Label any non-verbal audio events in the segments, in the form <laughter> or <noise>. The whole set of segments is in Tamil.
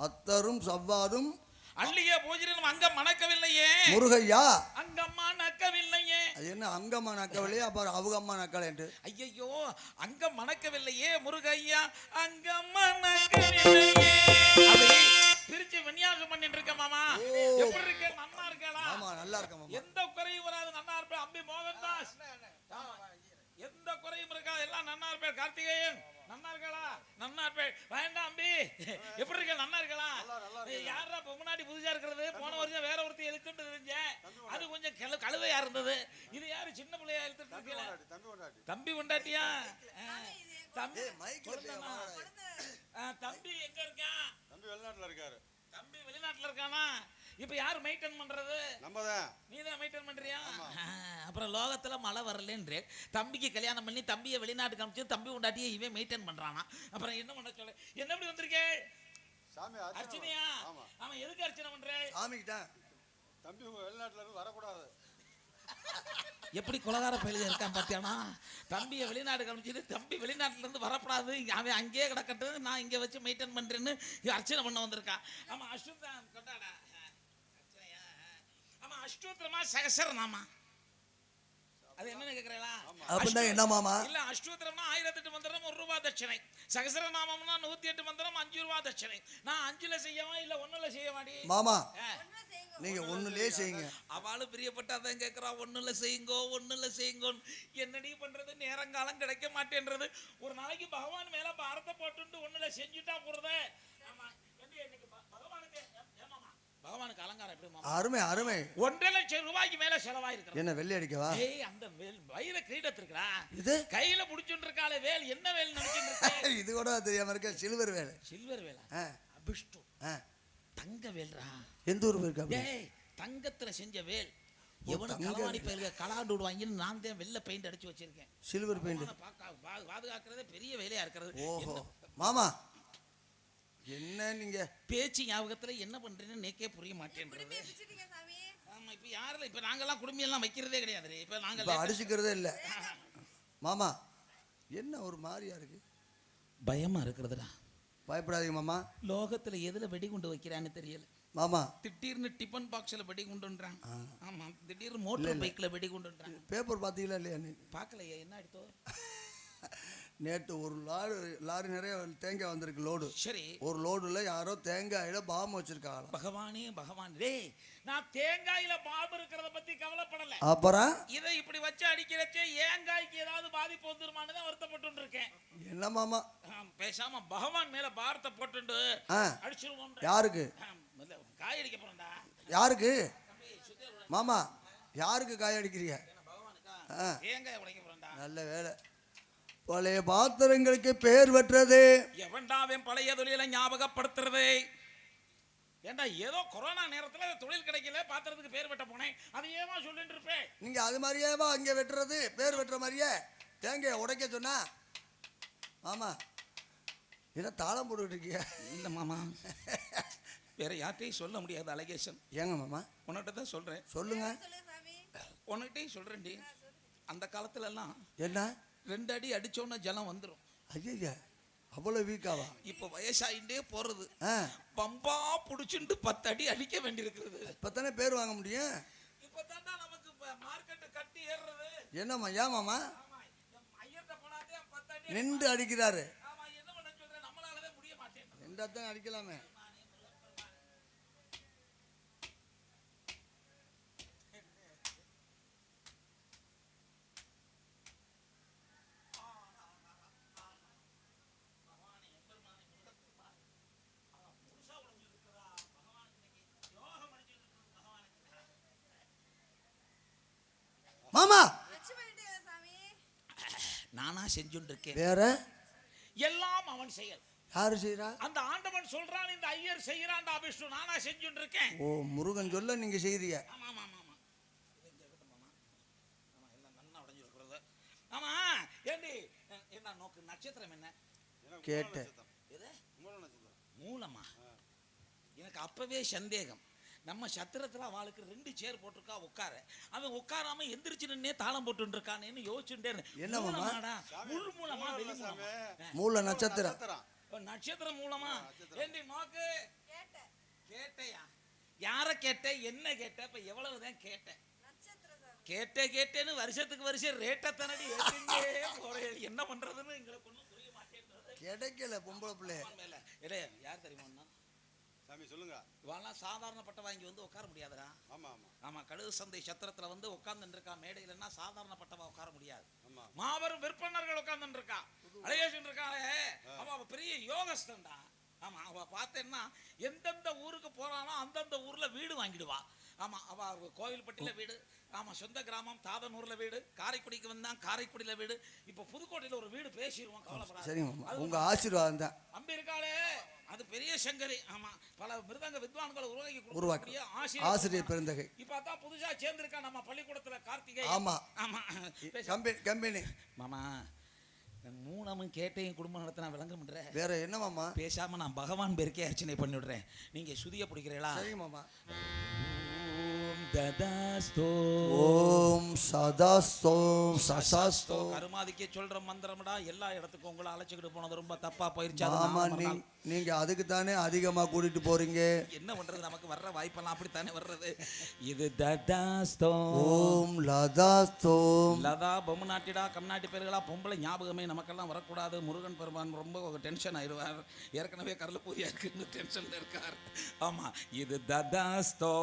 அத்தரும் சவ்வாதும் அள்ளிய பூஜனம் அங்கம் மணக்கவில்லையே. முருகையா? அங்கம்மா நக்கவில்லையே. அது என்ன அங்கம்மா நக்கவில்லையே? அப்புறம் அவகம்மா நக்கலேன்ட்டு ஐயையோ அங்கம் மணக்கவில்லையே முருகையா? அங்கம் மணக்கவில்லையே அப்படி பிரிச்சு விநியாசம் பண்ணிட்டு இருக்க மாமா. எப்படி இருக்க? நன்னா இருக்கா ஆமா நல்லா இருக்கேன் மாமா. எந்த குறையும் வராது நன்னா இருப்பேன் அம்பி மோகன்தாஸ். ஆமா. எந்த குறையும் இருக்காது. எல்லாம் நன்னா இருப்பேன் கார்த்திகேயன். நன்னா இருக்காளா நன்னா இருப்பேன் வேண்டாம் அம்பி எப்படி இருக்க நன்னா இருக்கலாம் யாரா இப்ப முன்னாடி புதுசா இருக்கிறது? போன வருஷம் வேற ஒருத்தி எழுத்துட்டு இருந்தேன் அது கொஞ்சம் கழு கழுதையா இருந்தது. இது யாரு? சின்ன பிள்ளையா எழுத்துட்டு இருக்கீங்களா? தம்பி கொண்டாட்டியா. தம்பி தம்பி எங்க இருக்கான் தம்பி வெளிநாட்டுல இருக்காரு. தம்பி வெளிநாட்டுல இருக்கானா? இப்ப யாரு மெயின்டைன் பண்றது? நம்ம தான் நீ தான் மெயின்டைன் பண்றியா அப்புறம் லோகத்துல மழை வரலன்றே தம்பிக்கு கல்யாணம் பண்ணி தம்பியை வெளிநாட்டுக்கு அனுப்பிச்சு தம்பி உண்டாட்டியே இவன் மெயின்டைன் பண்றானா? அப்புறம் என்ன பண்ண சொல்ல? என்ன இப்படி வந்திருக்கே? சாமி அர்ச்சனை அர்ச்சனையா? ஆமா. அவன் எதுக்கு அர்ச்சனை பண்ற? சாமிக்கிட்டேன் தம்பி உங்க வெளிநாட்டுல இருந்து வரக்கூடாது. எப்படி குலகார பயில இருக்கான் பாத்தியானா? தம்பியை வெளிநாடு அனுப்பிச்சிட்டு தம்பி வெளிநாட்டுல இருந்து வரப்படாது அவன் அங்கேயே கிடக்கட்டும். நான் இங்க வச்சு மெயின்டைன் பண்றேன்னு அர்ச்சனை பண்ண வந்திருக்கான். ஆமா அஸ்வத்தான் கொண்டாடா. அஷ்டோத்திரமா சகசரநாமா? அது என்னன்னு கேக்குறீங்களா? அப்படின்னா என்ன மாமா? இல்ல அஷ்டோத்திரம்னா ஆயிரத்தி எட்டு மந்திரம் ஒரு ரூபா தட்சணை. சகசரநாமம்னா நூத்தி எட்டு மந்திரம் அஞ்சு ரூபா தட்சணை. நான் அஞ்சுல செய்யவா இல்ல ஒண்ணுல செய்யவாடி? மாமா. நீங்க ஒண்ணுலயே செய்யுங்க. அவளும் பிரியப்பட்டாதான் கேட்கறா ஒண்ணுல செய்யுங்கோ ஒண்ணுல செய்யுங்கோன்னு. என்னடி பண்றது? நேரங்காலம் கிடைக்க மாட்டேன்றது. ஒரு நாளைக்கு பகவான் மேல பாரத்தை போட்டுட்டு ஒண்ணுல செஞ்சுட்டா போறதே ஆமா ஏண்டி, இன்னைக்கு ப- பகவானுக்கு ஏ- ஏமாமா, பகவானுக்கு அலங்காரம் எப்படி மாமா அருமை அருமை. ஒன்றரை லட்சம் ரூபாய்க்கு மேல செலவாயிருக்கிறது என்ன வெள்ளை அடிக்கவா? ஏய் அந்த வயிற கிரீடத்திருக்கா இது? கையில புடிச்சுட்டு இருக்காளே வேல் என்ன வேல் நினைச்சுட்டு இருக்க <laughs> இது கூட தெரியாம இருக்க சில்வர் வேலை. சில்வர் வேலா? அபிஷ்டு. தங்க வேல்ரா? எந்த ஊர் போயிருக்கா ஏய் தங்கத்துல செஞ்ச வேல். எவனும் களவாணி பயிலுக கலாண்டு விடுவாங்கன்னு நான் தான் வெள்ளை பெயிண்ட் அடிச்சு வச்சிருக்கேன். Silver paint. பாதுகாக்கிறதே பெரிய வேலையா இருக்கிறது. ஓஹோ. மாமா என்ன நீங்க? பேச்சு ஞாபகத்துல என்ன பண்றேன்னு நேக்கே புரிய மாட்டேன்றது. ஆமா இப்ப யாரில் இப்ப நாங்கெல்லாம் குடும்பம் எல்லாம் வைக்கிறதே கிடையாது இப்ப நாங்க அடிச்சுக்கிறதே இல்ல. மாமா என்ன ஒரு மாதிரியா இருக்கு? பயமா இருக்கிறதுடா. பயப்படாதீங்க மாமா. லோகத்துல எதுல வெடிகுண்டு வைக்கிறான்னு தெரியல. மாமா. திடீர்னு டிஃபன் பாக்ஸ்ல வெடிகுண்டுன்றான். ஆமா திடீர்னு மோட்டார் பைக்ல வெடிகுண்டுன்றான் பேப்பர் பார்த்தீங்களா இல்லையா இன்னைக்கு? பார்க்கலையே என்ன அடித்தோ <laughs> நேற்று ஒரு லாரி லாரி நிறைய தேங்காய் வந்திருக்கு லோடு. சரி. ஒரு லோடுல யாரோ தேங்காயில பாம்பு வச்சிருக்காங்களாம். பகவானே பகவான். டேய் நான் தேங்காயில பாம்பு இருக்கிறத பத்தி கவலைப்படல. அப்புறம்? இதை இப்படி வச்சு அடிக்கிறச்சே ஏங்காய்க்கு ஏதாவது பாதிப்பு வந்துருமான்னு தான் வருத்தப்பட்டு இருக்கேன் என்ன மாமா? பேசாம பகவான் மேல பாரத்தை போட்டுண்டு அடிச்சிருவோம் யாருக்கு? காய் அடிக்க போறேன்டா. யாருக்கு? மாமா யாருக்கு காய அடிக்கிறீங்க? தேங்காய் உடைக்க போறேன்டா. நல்ல வேலை. பழைய பாத்திரங்களுக்கு பேர் பெற்றது எவன்டாவன் பழைய தொழிலை ஞாபகப்படுத்துறது? ஏண்டா ஏதோ கொரோனா நேரத்துல தொழில் கிடைக்கல பாத்திரத்துக்கு பேர் வெட்ட போனேன். அதை ஏமா சொல்லிட்டு இருப்பேன் நீங்க அது மாதிரியேவா அங்க வெட்டுறது? பேர் வெட்டுற மாதிரியே? தேங்காய் உடைக்க சொன்னா மாமா என்ன தாளம் போட்டுக்கிட்டு இருக்கீங்க? இல்ல மாமா. வேற யார்ட்டையும் சொல்ல முடியாது அலகேஷன் ஏங்க மாமா? உன்கிட்ட தான் சொல்றேன். சொல்லுங்க. உன்கிட்டயும் சொல்றேன்டி. அந்த காலத்துல எல்லாம் என்ன? ரெண்டு அடி அடிச்சோன்னா ஜலம் வந்துரும். ஐயா அவ்வளோ வீக்காவா இப்ப வயசாயிட்டே போறது. ஆ. பம்பா புடிச்சுட்டு பத்து அடி அடிக்க வேண்டியிருக்கிறது. இப்போத்தானே பேர் வாங்க முடியும்? இப்பதான்டா நமக்கு மார்க்கெட் கட்டி ஏறுறது. என்னம்மா ஏன் மாமா ஆமா ஐயர்கிட்ட போனாதே பத்து அடி நின்று அடிக்கிறாரு. என்ன அடிக்கலாமே மாமா நானா செஞ்சுட்டு இருக்கேன் வேற? எல்லாம் அவன் செயல். யாரு செய்றா? அந்த ஆண்டவன் சொல்றான் இந்த ஐயர் செய்யறான்டா விஷ்ணு நானா செஞ்சுட்டு இருக்கேன் ஓ முருகன் சொல்ல நீங்க செய்றீங்க ஆமா ஆமா ஆமா இது இங்க இருக்கட்டும் மாமா ஆமா எல்லாம் ஏண்டி என்ன நோக்கு நட்சத்திரம் என்ன? கேட்டேன். மூலமா. எனக்கு அப்பவே சந்தேகம். நம்ம சத்திரத்துல அவளுக்கு ரெண்டு சேர் போட்டிருக்கா உட்கார. அவன் உட்காராம எந்திரிச்சு நின்னே தாளம் போட்டு இருக்கானேன்னு யோசிச்சுட்டே. என்ன? உள் மூலமா மூல நட்சத்திரம். நட்சத்திரம். மூலமா? ஏண்டி நோக்கு யார கேட்ட என்ன கேட்ட? இப்ப எவ்வளவுதான் கேட்டேன் கேட்டே கேட்டேன்னு வருஷத்துக்கு வருஷம் ரேட்டை தானடி என்ன பண்றதுன்னு எங்களுக்கு ஒன்றும் புரிய மாட்டேன்றது கிடைக்கல பொம்பளை பிள்ளை. யார் தெரியுமா? சாமி சொல்லுங்க. இவெல்லாம் சாதாரணப்பட்ட வாங்கி வந்து உட்கார முடியாதுடா. ஆமா ஆமா. ஆமா கழுகு சந்தை சத்திரத்துல வந்து உட்கார்ந்துட்டு இருக்கா மேடையிலன்னா சாதாரணப்பட்டவா உட்கார முடியாது. ஆமா. மாபெரும் விற்பனர்கள் உட்கார்ந்துட்டு இருக்கா அழகேசன் இருக்காளே அவ பெரிய யோகஸ்தன்டா. ஆமா அவ பார்த்தேன்னா எந்தெந்த ஊருக்கு போறானோ அந்தந்த ஊர்ல வீடு வாங்கிடுவா. ஆமா அவ அவ கோவில்பட்டியில வீடு ஆமா சொந்த கிராமம் தாதனூர்ல வீடு காரைக்குடிக்கு வந்தான் காரைக்குடியில வீடு. இப்ப புதுக்கோட்டையில ஒரு வீடு பேசிடுவோம் கவலைப்படாத. சரிங்க மாமா உங்க ஆசீர்வாதம் தான். அம்பி இருக்காளே. அது பெரிய சங்கரி ஆமா பல மிருதங்க வித்வான்களை உருவாக்கி உருவாக்கி. ஆசிரியர் பெருந்தகை. இப்ப அதான் புதுசா சேர்ந்திருக்கா நம்ம பள்ளிக்கூடத்துல கார்த்திகை ஆமா. ஆமா. கம்பெனி. மாமா மூணமும் கேட்டையும் குடும்பம் நடத்தினா விளங்க முடியற வேற என்ன மாமா? பேசாம நான் பகவான் பேருக்கே அர்ச்சனை பண்ணி விடுறேன் நீங்க சுதிய பிடிக்கிறீங்களா? சரிங்க மாமா. ததாஸ்தோ ஓம் சதாஸ்தோம் சசாஸ்தோ. கருமாதிக்கே சொல்ற மந்திரம்டா எல்லா இடத்துக்கும் உங்களை அழைச்சிக்கிட்டு போனது ரொம்ப தப்பா போயிருச்சு. மறுநாள் நீங்க அதுக்கு தானே அதிகமா கூட்டிட்டு போறீங்க? என்ன பண்றது? நமக்கு வர்ற வாய்ப்பெல்லாம் அப்படித்தானே வர்றது? இது ததாஸ்தோ. ஓம் லதாஸ்தோம் லதா பொம்மநாட்டிடா கம்நாட்டி பேர்களா பொம்பளை ஞாபகமே நமக்கெல்லாம் வரக்கூடாது. முருகன் பெருமான் ரொம்ப டென்ஷன் ஆயிடுவார். ஏற்கனவே கருளப்பூரியா இருக்குன்னு டென்ஷன்ல இருக்கார். ஆமா இது ததாஸ்தோ.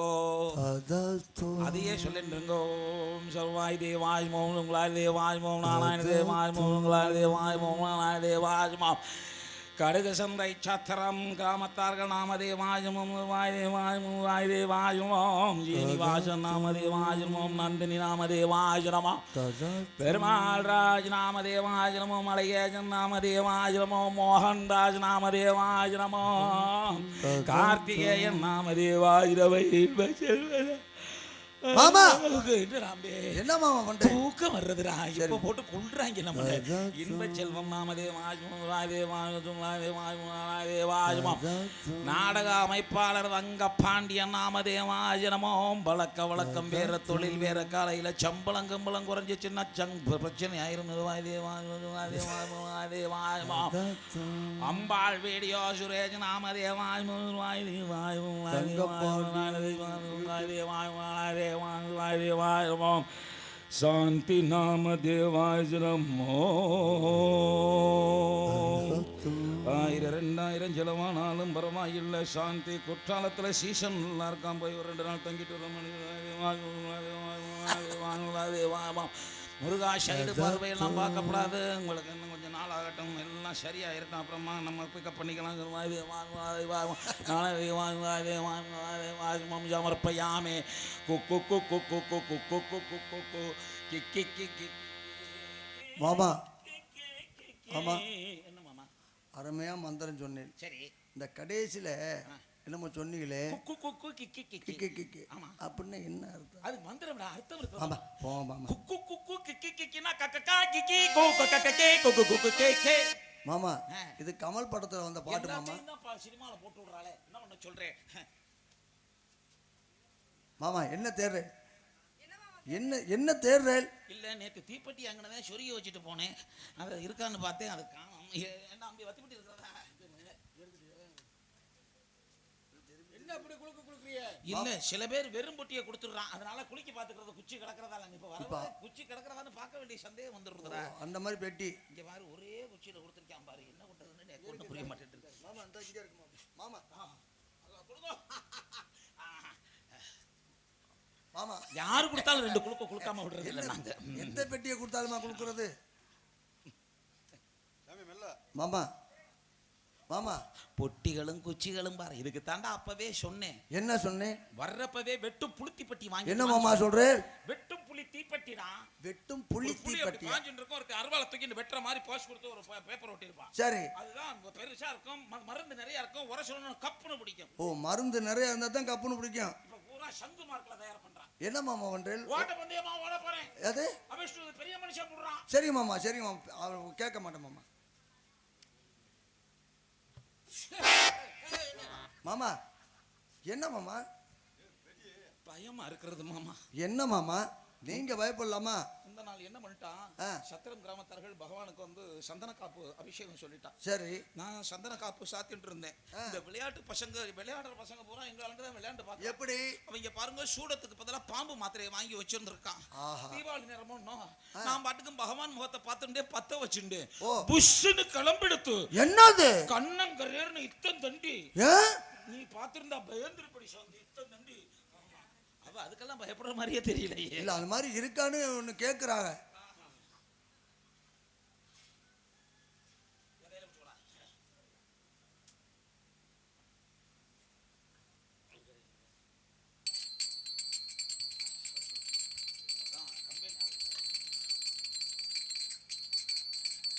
லதாஸ்தோம் அதையே சொல்லிட்டு ஓம் சர்வாய் தேவாய் மோம் உங்களாய் தேவாய் மோம் நாராயண தேவாய் மோம் உங்களாய் தேவாய் மோம் நாராயண தேவாய் மோம் கடுகு சந்தை சத்திரம் கிராமத்தார்கள் நாம தேவாயமும் வாய் தேவாயும் வாய் தேவாயுமோம் ஜீனிவாசன் நாம தேவாயுமோம் நந்தினி நாம தேவாயுரமோம் பெருமாள் ராஜ் நாம தேவாஜனமோ மலையேஜன் நாம தேவாஜனமோ மோகன் ராஜ் நாம தேவாஜனமோ கார்த்திகேயன் நாம தேவாஜனவை மாமா! என்ன மாமா பண்ற தூக்கம் வர்றதுடா இப்ப போட்டு கொள்றாங்க நம்ம இன்ப செல்வம் நாமதேவாஜுமாஜுமாஜுமாஜுமாஜுமாஜுமாஜுமாம் நாடக அமைப்பாளர் வங்க பாண்டியன் நாமதேவாஜனமோம் வழக்க வழக்கம் வேற தொழில் வேற காலையில சம்பளம் கம்பளம் குறைஞ்சிச்சுன்னா சங் பிரச்சனை ஆயிரும் தேவாஜுமாஜுமாஜுமாஜுமாஜுமாஜுமாம் அம்பாள் வீடியோ சுரேஷ் நாமதேவாய் தேவாய் சாந்தி நாம தேவாய நமோ ஆயிரம் ரெண்டாயிரம் செலவானாலும் பரவாயில்லை சாந்தி குற்றாலத்துல சீசன் நல்லா இருக்கான் போய் ஒரு ரெண்டு நாள் தங்கிட்டு வர முருகா சைடு பார்வையெல்லாம் பார்க்கப்படாது உங்களுக்கு என்ன நாள் ஆகட்டும் எல்லாம் சரியாயிருக்கும் அப்புறமா நம்ம பிக்கப் பண்ணிக்கலாம் சமர்ப்பயாமே குக்கு குக்கு குக்கு குக்கு குக்கு குக்கு கிக்கி கிக்கி மாமா மாமா. என்ன மாமா அருமையா மந்திரம் சொன்னேன் சரி இந்த கடைசியில என்னமோ சொன்னீங்களே குக்கு குக்கு கிக்கி கிக்கு கிக்கி கிக்கு ஆமா. அப்படின்னு என்ன அர்த்தம் அது மந்திரம்டா அர்த்தம் இருக்கு ஆமா போ மாமா குக்கு குக்கு கிக்கி கிக்கினா கக்கக்கா கிக்கி கோ கக்கக்கே குக்கு குக்கு கே கே மாமா. இது கமல் படத்துல வந்த பாட்டு மாமா சினிமால போட்டு விடுறாளே என்ன பண்ண சொல்றேன் மாமா என்ன தேடுறேன் என்ன என்ன தேடுறேன் இல்ல நேத்து தீப்பெட்டி அங்கனதான் சொருகி வச்சுட்டு போனேன் அது இருக்கான்னு பார்த்தேன் அது காணோம் என்ன அம்பி வத்திப்பட்டி இருக்கிறதா என்ன அப்படி குளுக்கு குளுக்குறிய இல்ல சில பேர் வெறும் பொட்டியை கொடுத்துடுறான். அதனால குளிக்க பாத்துக்கிறது குச்சி கிடக்கிறதா இல்ல இப்ப வர வர குச்சி கிடக்கிறதான்னு பார்க்க வேண்டிய சந்தேகம் வந்துடுறதா அந்த மாதிரி பெட்டி. இங்க பாரு ஒரே குச்சியில கொடுத்துருக்கான் பாரு. என்ன பண்றதுன்னு ஒண்ணும் புரிய மாட்டேங்குது. மாமா இந்த இங்க இருக்கு மாமா. மாமா. யாரு கொடுத்தாலும் ரெண்டு குளுக்க குளுக்காம விடுறது இல்ல நாங்க. எந்த பெட்டியை கொடுத்தாலுமா மெல்ல. மாமா. மாமா பொட்டிகளும் குச்சிகளும் பாரு. இதுக்கு தாண்டா அப்பவே சொன்னேன். என்ன சொன்னேன்? வர்றப்பவே வெட்டும் புளுத்தி பட்டி வாங்கி என்ன மாமா சொல்றேன் வெட்டும் புளி தீப்பெட்டிடா வெட்டும் புளி தீப்பட்டி பாஞ்சுட்டு இருக்கும். ஒரு அருவாளை தூக்கி வெட்டுற மாதிரி போஸ்ட் கொடுத்து ஒரு பேப்பர் ஒட்டி இருப்பான் சரி. அதுதான் பெருசா இருக்கும். மருந்து நிறைய இருக்கும். உர சொல்லணும் கப்புன்னு பிடிக்கும். ஓ மருந்து நிறைய இருந்தா தான் கப்புன்னு பிடிக்கும். இப்ப பூரா சங்கு மார்க்ல தயார் பண்றான். என்ன மாமா பண்றேன்? ஓட்ட பந்தயமா ஓட போறேன். அது பெரிய மனுஷன் போடுறான். சரி மாமா சரி மாமா. கேட்க மாட்டேன் மாமா. மாமா என்ன மாமா? பயமா இருக்கிறது மாமா. என்ன மாமா? நீங்க பயப்படலாமா? இந்த நாள் என்ன பண்ணிட்டான். சத்திரம் கிராமத்தார்கள் பகவானுக்கு வந்து சந்தன காப்பு அபிஷேகம் சொல்லிட்டான். சரி. நான் சந்தன காப்பு சாத்திட்டு இருந்தேன். இந்த விளையாட்டு பசங்க விளையாடுற பசங்க பூரா எங்களால தான் விளையாண்டு பார்த்தேன் எப்படி? அவங்க பாருங்க சூடத்துக்கு பதிலா பாம்பு மாத்திரையை வாங்கி வச்சிருந்திருக்கான். தீபாவளி நேரமும் நான் பாட்டுக்கும் பகவான் முகத்தை பார்த்துட்டே பத்த வச்சுண்டு ஓ. புஷ்ஷுன்னு கிளம்பிடுத்து. என்னது? கண்ணங்கரேர்னு இத்தம் தண்டி. நீ பார்த்திருந்தா பயந்துருப்படி சாந்தி இத்தம் தண்டி. அவ அதுக்கெல்லாம் பயப்படுற மாதிரியே தெரியலையே. இல்ல அந்த மாதிரி இருக்கான்னு ஒண்ணு கேக்குறாங்க.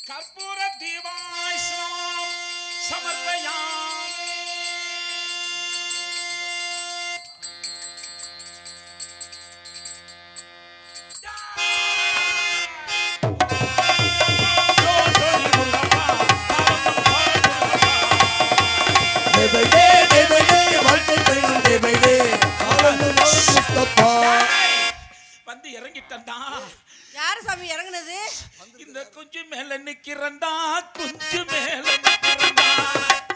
கற்பூர தீபாஸ்லாம் சமர்ப்பயாம். முஸ்தபா. வந்து இறங்கிட்டா யாரு சாமி இறங்குனது? இந்த குஞ்சு மேல நிக்கிறண்டா குஞ்சு மேல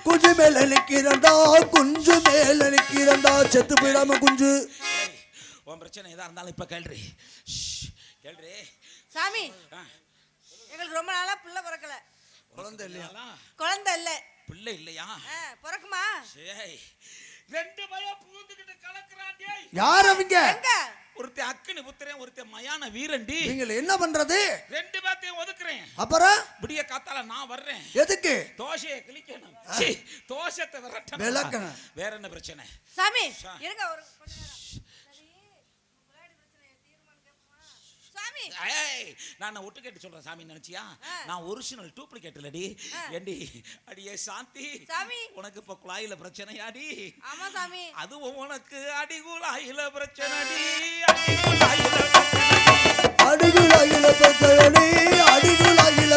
குஞ்சு மேல நிக்கிறண்டா குஞ்சு மேல நிக்கிறண்டா செத்து போயிடாம குஞ்சு. உன் பிரச்சனை எதா இருந்தாலும் இப்ப கேள்றி. கேள்றி. சாமி எங்களுக்கு ரொம்ப நாளா பிள்ளை பிறக்கல. குழந்தை இல்லையா? குழந்தை இல்ல. பிள்ளை இல்லையா? பிறக்குமா? ஏய் ரெண்டு பயம் பூந்துக்கிட்டு கலக்குறான் டேய் யார் அவங்க? எங்க? ஒருத்தன் அக்கினி புத்திரன் ஒருத்தன் மயான வீரண்டி. நீங்கள் என்ன பண்றது? ரெண்டு பேர்த்தையும் ஒதுக்குறேன். அப்புறம்? விடிய காத்தால நான் வர்றேன். எதுக்கு? தோசையை கிழிக்கணும். சீ, தோசத்தை விரட்டணும். விளக்கணும். வேற என்ன பிரச்சனை? சாமி. இருங்க ஒரு கொஞ்ச நேரம் சரி முன்னாடி பிரச்சனை தீர்மானம் கேட்போமா சாமி ஏய் நான் ஒட்டு கேட்டு சொல்றேன் சாமி நினைச்சியா. நான் ஒரிஜினல் டூப்ளிகேட் இல்லடி. ஏண்டி? அடியே சாந்தி. சாமி. உனக்கு இப்ப குழாயில பிரச்சனையாடி ஆமா சாமி. அதுவும் உனக்கு அடிகுழாயில பிரச்சனைடி அடிகுழாயில பிரச்சனை. அடிகுலாயில பக்கலடி அடிகுலாயில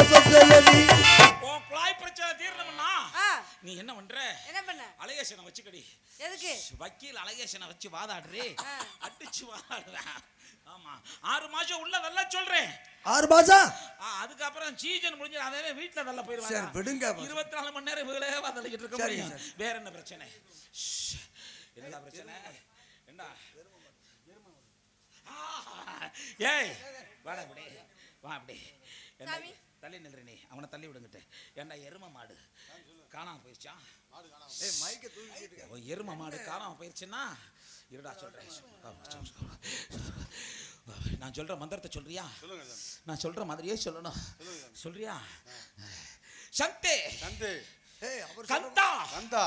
உன் குழாய் பிரச்சனை தீரணும்னா நீ என்ன பண்ற? என்ன பண்ண? அழகேசனை வச்சுக்கடி. எதுக்கு? வக்கீல் அழகேசனை வச்சு வாதாடுறே. அடிச்சு வாதாடுறேன். ஆமா ஆறு மாசம் உள்ள வெல்ல சொல்றேன். ஆறு மாசா ஆ, அதுக்கப்புறம் சீசன் முடிஞ்சு அதே வீட்டுல வெல்ல சரி போயிருவாங்க. விடுங்க இருபத்தி நாலு மணி நேரம் இவங்களே வாதளிக்கிட்டு இருக்க முடியும். வேற என்ன பிரச்சனை? ஷ். என்னடா பிரச்சனை? என்ன? ஏய் வாடா அப்படி வா அப்படி என்ன? சாமி. தள்ளி நில்ற நீ. அவனை தள்ளி விடுங்கிட்டு. ஏண்டா எரும மாடு? காணாம போயிடுச்சா ஏய் மைக்க தூக்கிட்டு எரும மாடு காணாம போயிடுச்சுன்னா இருடா சொல்றேன். நான் சொல்ற மந்திரத்தை சொல்றியா? நான் சொல்ற மாதிரியே சொல்லணும். சொல்றியா? சந்தே. சந்து. கந்தா. கந்தா.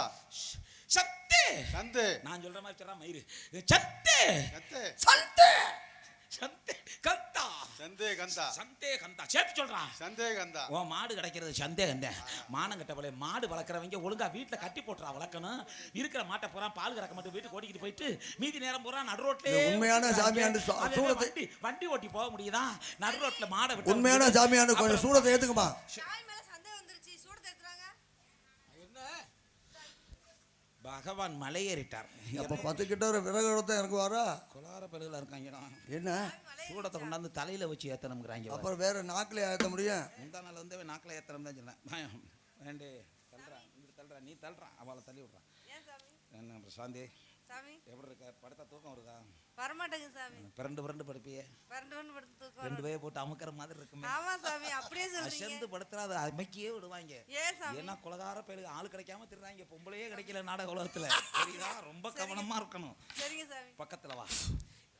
சத்தே சந்து. நான் சொல்ற மாதிரி சொல்றா மயிறு. சத்தே கத்து சந்தே சந்தே கந்தா. சந்தே கந்தா. சந்தே கந்தா. சொல்றான் சந்தே கந்தா. உன் மாடு கிடைக்கிறது சந்தேகம் தான் மானம் கட்டவளே மாடு வளர்க்குறவங்க ஒழுங்கா வீட்டில் கட்டி போட்டுறா வளர்க்கணும். இருக்கிற மாட்டை பூரா பால் கறக்க மட்டும் வீட்டுக்கு ஓட்டிக்கிட்டு போயிட்டு மீதி நேரம் பூரா நடு ரோட்லயே உண்மையான சாமியாண்டு வண்டி வண்டி ஓட்டி போக முடியுதா? நடு ரோட்ல மாடை உண்மையான சாமியாண்டு கொஞ்சம் சூடத்தை ஏத்துக்குமா சாமி மேல சந்தேகம் வந்துருச்சு சூடு தேத்துறாங்க பகவான் மலையேறிட்டார். அப்ப பத்து கிட்ட ஒரு விறகு எடுத்தா எனக்கு வாரா கொலார பெருகில் இருக்காங்கடா என்ன? சூடத்தை கொண்டாந்து தலையில வச்சு ஏத்தணுங்கிறாங்க அப்புறம் வேற நாக்கிலே ஏத்த முடியும்? முந்தா நாள் வந்து நாக்கில் ஏத்தனம் தான் சொன்னேன் வேண்டே தள்ளுறான் இங்கிட்டு தள்ளுறான் நீ தள்ளுறான் அவளை தள்ளி விட்றான் ஏன் சாமி? என்ன அப்புறம் சாந்தி? சாமி? எப்படி இருக்க? படுத்தா தூக்கம் இருக்கா வரமாட்டேங்க சாமி. பிறண்டு பிறண்டு படுப்பியே. படுத்து ரெண்டு. பேரை போட்டு அமுக்கிற மாதிரி இருக்குமே. ஆமா சாமி அப்படியே சொல்றீங்க. அசந்து படுத்துறா அதை அமைக்கியே விடுவாங்க. ஏன் சாமி. ஏன்னா குலகார பேருக்கு ஆள் கிடைக்காம திருறாங்க. பொம்பளையே கிடைக்கல நாடக உலகத்துல. ரொம்ப கவனமா இருக்கணும். சரிங்க சாமி. பக்கத்துல வா.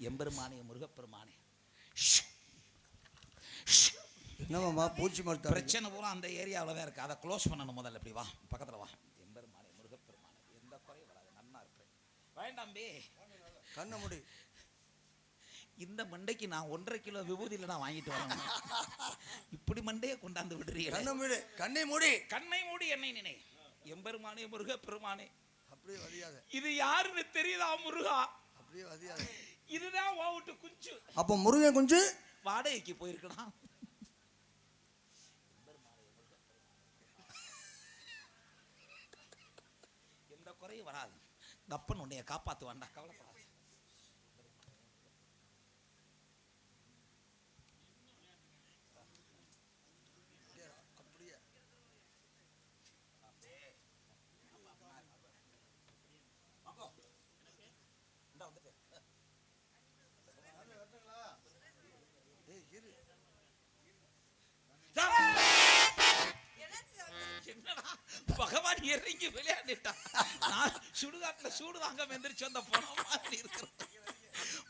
எம்பெருமானே முருகப்பெருமானே. என்னமாம்மா பூச்சி மருத்துவம் பிரச்சனை பூரா அந்த ஏரியாவில் தான் இருக்கு. அதை க்ளோஸ் பண்ணணும் முதல்ல. இப்படி வா. பக்கத்துல வா. எம்பெருமானே முருகப்பெருமானே. எந்த குறையும் வராது. நன்னா இருப்பேன். வேண்டாம்பே கண்ண முடி. இந்த மண்டைக்கு நான் ஒன்றரை கிலோ விபூதியில் நான் வாங்கிட்டு வரேன் இப்படி மண்டையை கொண்டாந்து விடுறீங்க கண்ண மூடி கண்ணை மூடி. கண்ணை மூடி என்னை நினை. எம்பெருமானே முருகப்பெருமானே அப்படியே வதியாத இது யாருன்னு தெரியுதா முருகா? அப்படியே வதியாத இதுதான் ஓவிட்டு குஞ்சு. அப்ப முருகன் குஞ்சு? வாடகைக்கு போயிருக்கலாம் எந்த குறையும் வராது. கப்பன் உன்னைய காப்பாத்து வேண்டாம் இறங்கி விளையாண்டுட்டான். நான் சுடுகாட்டுல சூடு வாங்க எந்திரிச்சு வந்த போன மாதிரி இருக்கிறது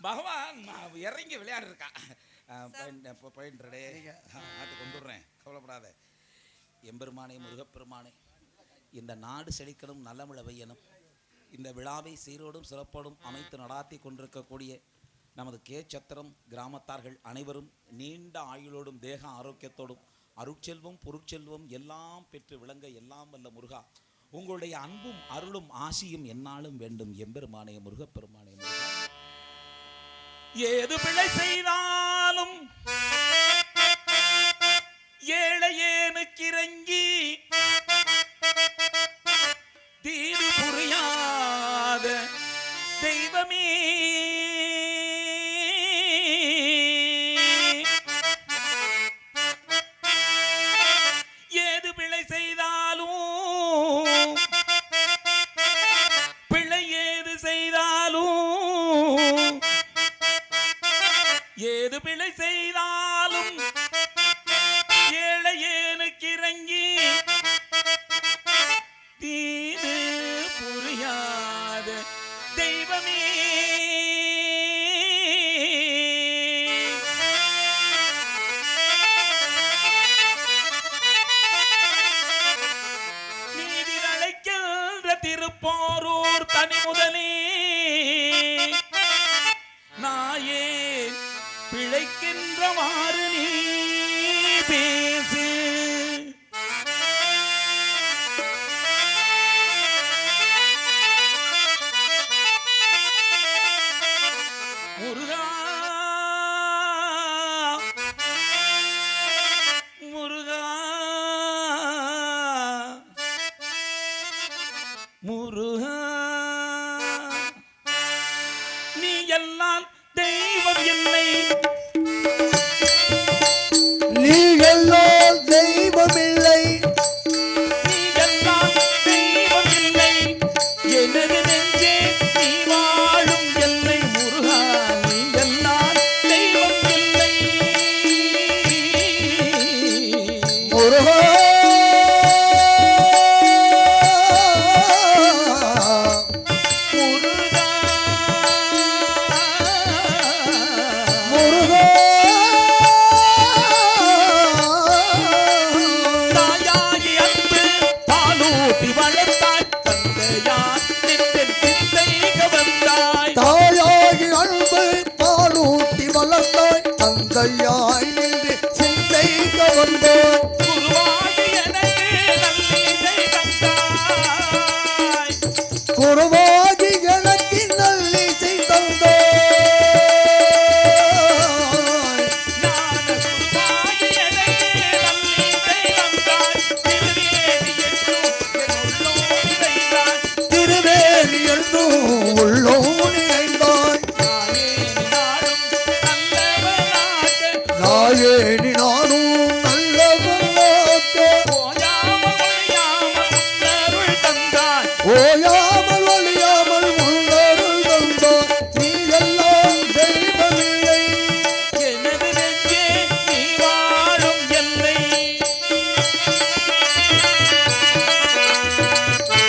பகவான் நான் இறங்கி விளையாடுறான் போயின்றடே நாட்டு கொண்டு விடுறேன். கவலைப்படாத. எம்பெருமானே முருகப்பெருமானே இந்த நாடு செழிக்கணும் நலமிழ வையணும் இந்த விழாவை சீரோடும் சிறப்போடும் அமைத்து நடாத்தி கொண்டிருக்கக்கூடிய நமது கே. சத்திரம் கிராமத்தார்கள் அனைவரும் நீண்ட ஆயுளோடும் தேக ஆரோக்கியத்தோடும் அருட்செல்வம் பொருட்செல்வம் எல்லாம் பெற்று விளங்க எல்லாம் வல்ல முருகா. உங்களுடைய அன்பும் அருளும் ஆசியும் என்னாலும் வேண்டும். எம்பெருமானே முருகப்பெருமானே ஏது பிழை செய்தாலும் ஏழையேனு இறங்கி தீது புரியாத தெய்வமே திருப்போரூர் நாயே பிழைக்கின்றவாறு நீ பேசு. முருகா முருகா முருகா. தந்தையாய் சிந்தை கவர்ந்தோர்